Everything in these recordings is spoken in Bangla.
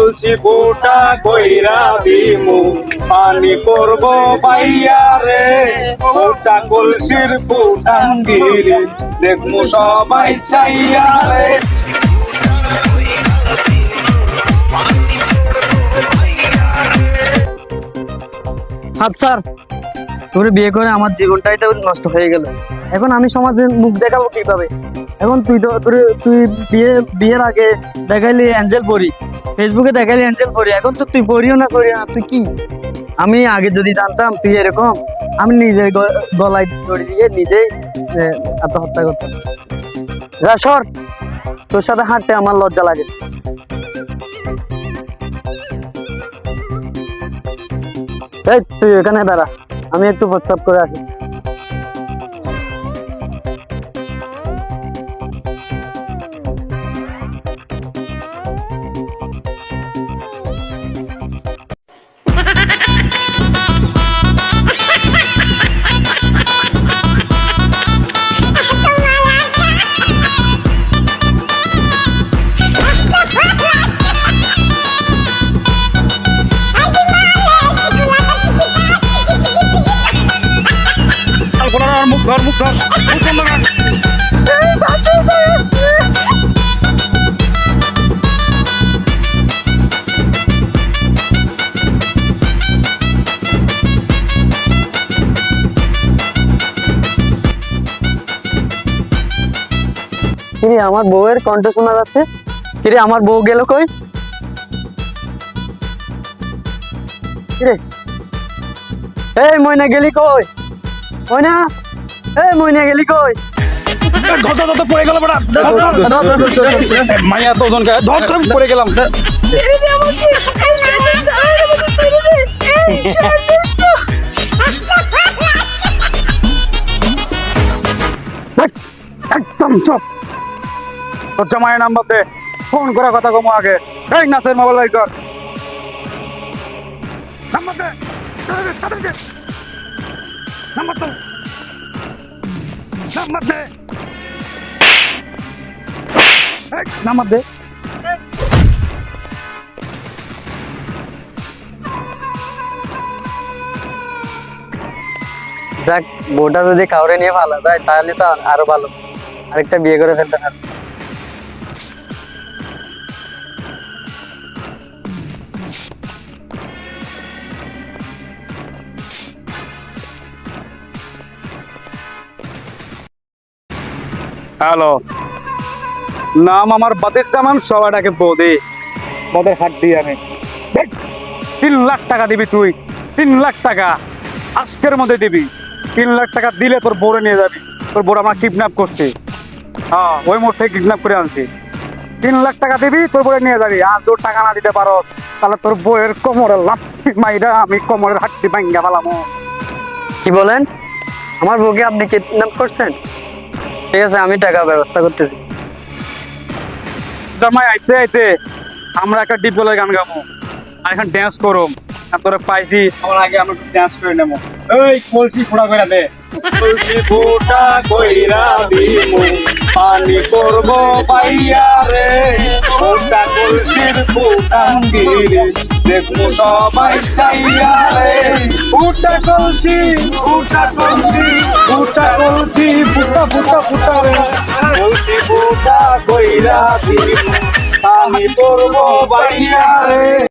তুলসী ফুটা কইরা দিমু। পানি করব পাইয়া রে। ফুটা কলসির ফুটান দিলে দেখমু সবাই চাইয়া রে। হাত স্যার তোরে বিয়ে করে আমার জীবনটাই তো নষ্ট হয়ে গেল। এখন আমি সমাজে মুখ দেখাবো কীভাবে? এখন তুই তো তুই বিয়ে বিয়ের আগে দেখাইলি অ্যাঞ্জেল পরি। ফেসবুকে দেখাইলি অ্যাঞ্জেল পরি, এখন তো তুই পড়িও না, সরিও না, তুই কি? আমি আগে যদি জানতাম তুই এরকম, আমি নিজে গলায় দড়ি দিয়ে নিজেই আত্মহত্যা করতাম। যা, সর! তোর সাথে হাঁটতে আমার লজ্জা লাগে। এই, তুই এখানে দাঁড়া, আমি একটু প্রস্তাব করে আসি। কর। আমার বউয়ের কণ্ঠ শোনা যাচ্ছে? কিরে, আমার বউ গেল কই? কিরে? এই ময়না গেলি কই? ময়না? এই ময়না গেলি কই ধর ধর ধর, ধর পড়ে গেল বেটা ধর, ধর। তো ওজন খায়। ধর ধর পড়ে গেলাম একদম চুপ তোর জামাইয়ের নাম্বার দে ফোন করে কথা কমো আগে এই নাসের মোবাইল বাই কর নাম্বার দে দে। যাক, বউটা যদি কাউরে নিয়ে ভালো যায়, তাহলে তো আরও ভালো। আরেকটা বিয়ে করে ফেলতে পারবে। হ্যালো। নাম আমার বাদের জামান, সবাইটাকে বৌদি বদের হাত দিয়ে আমি তিন লাখ টাকা দিবি তুই, তিন লাখ টাকা আজকের মধ্যে দিবি। তিন লাখ টাকা দিলে তোর বউরে নিয়ে যাবি। তোর বউর আমার কিডন্যাপ করছে। হ্যাঁ ওই মোড় থেকে কিডন্যাপ করে আনছি। তিন লাখ টাকা দিবি, তোর বোরে নিয়ে যাবি। আর তোর টাকা না দিতে পারো তাহলে তোর বউয়ের কোমরের লাঠি মাইরা আমি কোমরের হাড্ডি ভাঙ্গা ফেলামো। কি বলেন? আমার বউকে আপনি কিডন্যাপ করছেন? ঠিক আছে, আমি টাকা ব্যবস্থা করতেছি। জামাই, আইতে আইতে। আমরা একটা ডিপ গলার গান গাবো। আর এখন ড্যান্স করো তোরা পাইছি আমার আগে আমরা ড্যান্স করে নেব। এই, কলসি ফোড়া করে দে। কলসি ফোটা কইরা দিমু। পানি করব পাইয়া রে। ফোটা কলসির ফোটান দিলে দেখমু সবাই চাইয়া রে। ফুটা কলসি ফুটা কলসি ফুটা কলসি, ফুটা ফুটা ফুটা রে। কলসি ফুটা কইরা দিমু। আমি করব পাইয়া রে।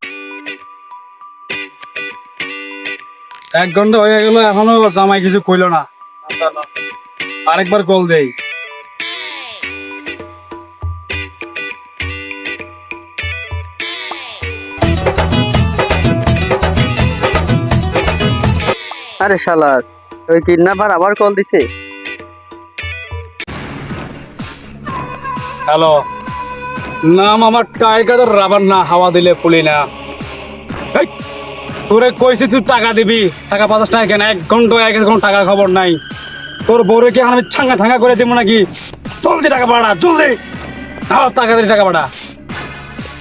এক ঘণ্টা হয়ে গেল এখনও জামাই কিছু কইলো না। আরেকবার কল দেই। আরে শালা ওই কিডন্যাপার আবার কল দিছে? হ্যালো নাম আমার টাইগার রাবার না হাওয়া দিলে ফুলি না। তোরে কইছি তুই টাকা দিবি। টাকা পঞ্চাশ টাকা কেন? এক ঘণ্টা এক ঘণ্টা টাকার খবর নাই। তোর বউরে কি আমি ছাঙ্গা ছাঙ্গা করে দিব নাকি? জলদি টাকা পাড়া, জলদি। হ্যাঁ টাকা দিলি, টাকা পাড়া।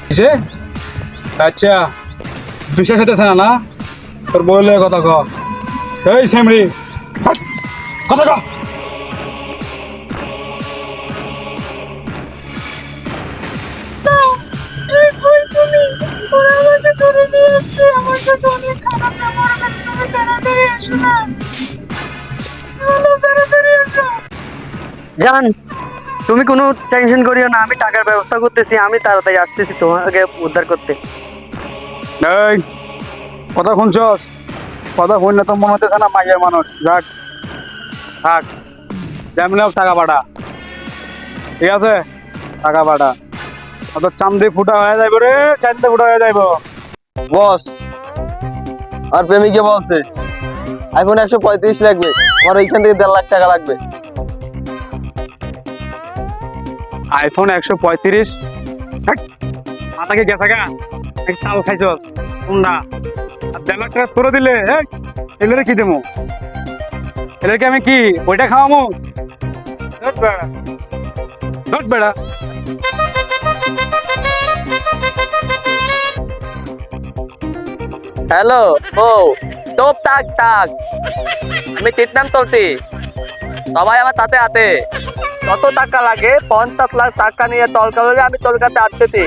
কিসে? আচ্ছা বিশ্বাস হইতেছে না না? তোর বউলে কথা ক। এই কথা ক। হচ্ছে আমার কাছে অনেক খারাপ লাগছে তুমি তাড়াতাড়ি জান তুমি কোনো টেনশন করিও না আমি টাকার ব্যবস্থা করতেছি আমি তাড়াতাড়ি আসতেছি তোমাকে উদ্ধার করতে। কথা শুনছ কথা শুন না তো মনে হতেছে না মাইয়ের মানুষ। যাক থাক। যেমনি টাকা পাঠা। ঠিক আছে? টাকা পাঠা। অত চান্দি ফুটা হয়ে যাইব রে চান্দি ফুটা হয়ে যাইব। বস। আর প্রেমিকে বলছে আইফোন একশো পঁয়ত্রিশ লাগবে, আমার ওইখান থেকে দেড় লাখ টাকা লাগবে। আইফোন একশো পঁয়ত্রিশ? মাথাকে গেছে গা। চাল খাইছস কোনটা আর দেড় লাখ টাকা করে দিলে এলে কি দেবো? এদেরকে আমি কি, ওইটা খাওয়ামো? বেড়া। বেড়া। হ্যালো ও তোপ টাক টাক আমি ট্রিটমেন্ট চলছি সবাই আমার সাথে আছে। কত টাকা লাগে? পঞ্চাশ লাখ টাকা নিয়ে তলকা হলে আমি তোর কাছে আসতেছি।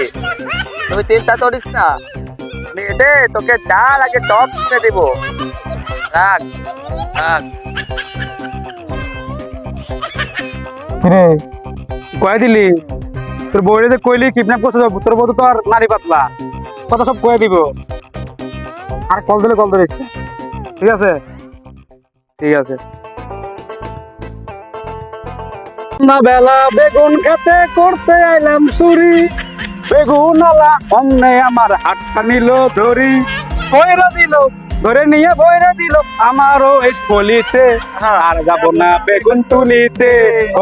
তুমি চিন্তা করিস না। আমি দে তোকে যা লাগে সব কিনে দিব। রাখ রাখ। কিরে? কয়ে দিলি? তোর বইরে যে কইলি কিডন্যাপ করছে তোর বউ তো আর নারী পাতলা। কথা সব কয়ে দিব। আর কল দিলে কল ধরিস ঠিক আছে? ঠিক আছে। না বেলা বেগুন খেতে করতে আইলাম চুরি বেগুন আলা অমনে আমার হাতটা নিল ধরি। কইরা দিল ধরে নিয়ে বইরে দিল আমারও এই কলিতে আর যাব না বেগুন তুলিতে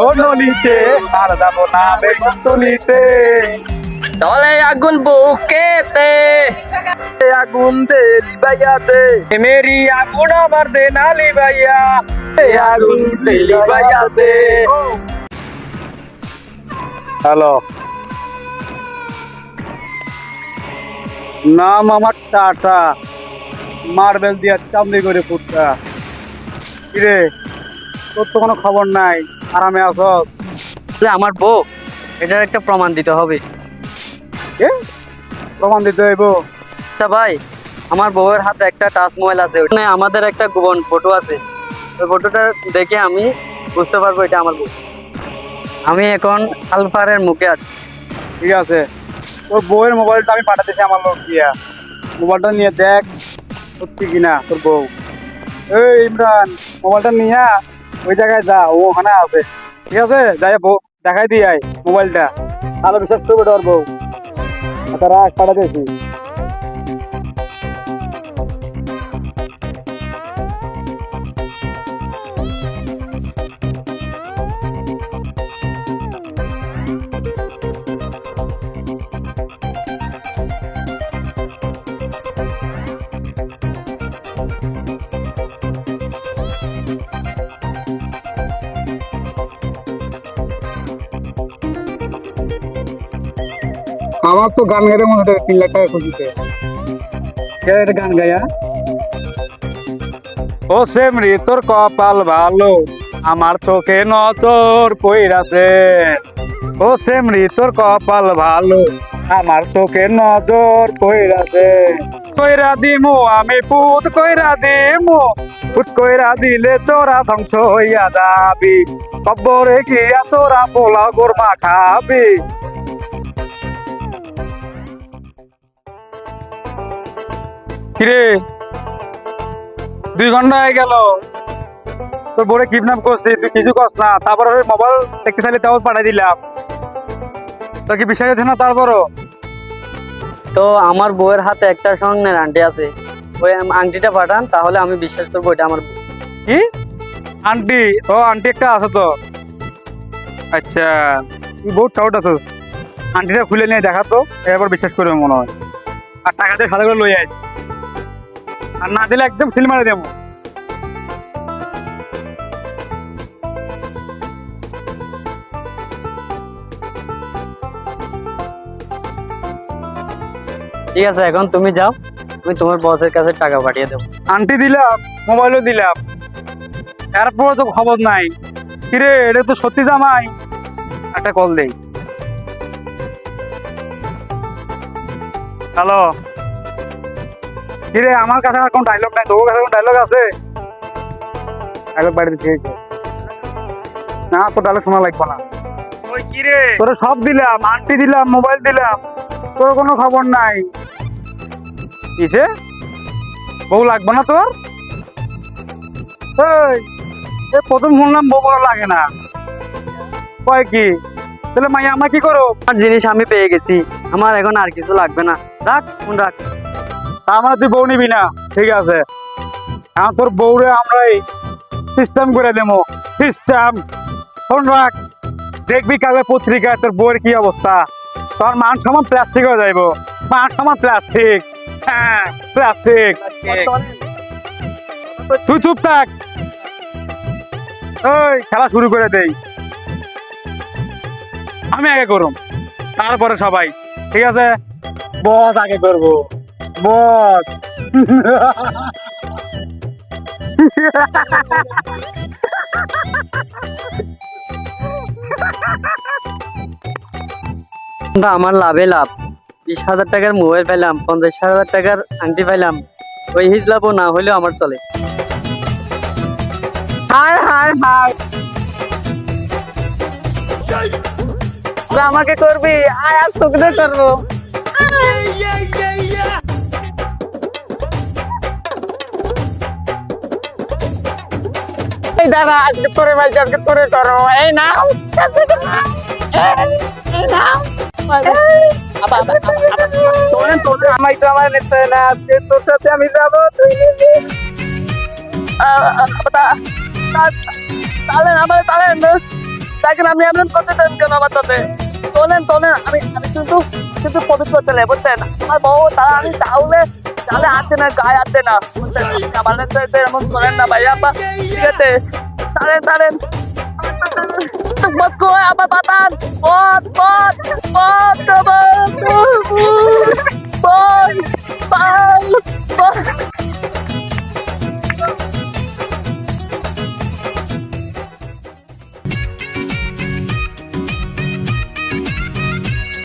ও নলিতে আর যাব না বেগুন তুলিতে। তলে আগুন বুকেতে। আগুন তেরি বাইয়াতে মেরি আগুন আমার দে নালি ভাইয়া। আগুন হ্যালো। নাম আমার টাটা। মার্বেল দিয়া চামড়ি করে ফুটটা। কিরে তোর তো কোনো খবর নাই। আরামে যে আমার বউ এটার একটা প্রমাণ দিতে হবে। কে প্রমাণ দিতে হইব? আচ্ছা ভাই, আমার বউয়ের হাতে একটা টাচ মোবাইল আছে, ওখানে আমাদের একটা গোপন ফটো আছে। ওই ফটোটা দেখে আমি বুঝতে পারব এটা আমার বউ। আমি এখন আলফারের মুখে আছি। ঠিক আছে। তোর বউয়ের মোবাইলটা আমি পাঠাতেছি আমার লোক দিয়া মোবাইলটা নিয়ে দেখ, সত্যি কিনা তোর বউ। এই ইমরান, মোবাইলটা নিয়ে ওই জায়গায় যা, ও ওখানে আছে। ঠিক আছে? যাই বউ দেখাই দিয়ে মোবাইলটা। তাহলে বিশ্বাস করবে তোর বউ। আচ্ছা রাখ, পাঠাতেছি। আমার তো গান গাইতে মনে হচ্ছে তিন লাখ টাকা এটা গান গায়া ও সেমরি, তোর কপাল ভালো, আমার চোখে নজর কইরাছে ও সেমরি, তোর কপাল ভালো, আমার চোখে নজর কইরাছে কইরা দিমু আমি পুত, কইরা দিমু, পুত কইরা দিলে তোরা ধ্বংস হইয়া যাবি। কব্বরে গিয়া তোরা পোলাও গোরমা খাবি। কিরে? দুই ঘণ্টা হয়ে গেল। তোর বোরে কিডন্যাপ করছি তুই কিছু না। তারপর ওই মোবাইল দেখতে চাইলে তাও পাঠাই দিলাম। তোর কি হচ্ছে না তারপরও? তো আমার বউয়ের হাতে একটা স্বর্ণের আংটি আছে। ওই আংটিটা পাঠান তাহলে আমি বিশ্বাস করব এটা আমার কি? আন্টি? ও আন্টি একটা আছে তো। আচ্ছা তুই বহুত টাউট আছিস। আন্টিটা খুলে নিয়ে দেখা তো এবার বিশ্বাস করবে মনে হয়। আর টাকা দিয়ে সাদা করে লই আয়। আর না দিলে একদম সিল মারে দেবো। ঠিক আছে এখন তুমি যাও আমি তোমার বসের কাছে টাকা পাঠিয়ে দেবো। আন্টি দিলাম মোবাইলও দিলাম। তারপরে তো খবর নাই। কিরে এটা তো সত্যি জামাই। একটা কল দেই। হ্যালো। কিরে আমার কাছে আর কোন ডায়লগ নাই তোর কাছে কোন ডায়লগ আছে? একবার বাড়িতে খেয়েছে না তো তাহলে শোনা লাগবে না। ওই কি রে তোরা সব দিলাম আন্টি দিলাম মোবাইল দিলাম তোর কোনো খবর নাই। কিসে? বউ লাগবে না তোর? এই, এ প্রথম শুনলাম বউ বড় লাগে না। কয় কি? তাহলে মাইয়া আমরা কি করো আমার জিনিস আমি পেয়ে গেছি আমার এখন আর কিছু লাগবে না। রাখ ফোন রাখ। মানে তুই বউ নিবি না। ঠিক আছে? এখন তোর বউরে আমরা এই সিস্টেম করে দেবো। সিস্টেম ফোন রাখ। দেখবি কালে পত্রিকায় তোর বউয়ের কি অবস্থা। তোর মান সমান প্লাস্টিক হয়ে যাইব। মান সমান প্লাস্টিক হ্যাঁ প্লাস্টিক তুই চুপ থাক। ওই খেলা শুরু করে দেই। আমি আগে করুম। তারপরে সবাই। ঠিক আছে? বস আগে করব। বস। আমার লাভে লাভ। বিশ হাজার টাকার মোবাইল পাইলাম পঞ্চাশ হাজার টাকার আংটি পাইলাম। ওই হিজলাপও না হলেও আমার চলে। হায় হায় হায় আমাকে করবি? আয় আর তোকে করব। দাদা আজকে তোরে ভাই আজকে তোরে করো এই না। আজকে তোর সাথে আমি যাব তুই তাহলে আমার তাহলে তাকে আমি আপনার করতে চান কেন আমার সাথে? চলেন চলেন আমি আমি কিন্তু কিন্তু পবিত্র চলে বুঝছেন? আমার বউ, তারা আমি তাহলে তাহলে আছে না, গায়ে আছে না, বুঝছেন? আমাদের তো করেন না ভাইয়া, আপা। ঠিক আছে? তারেন তারেন। মত কই আপা পাতান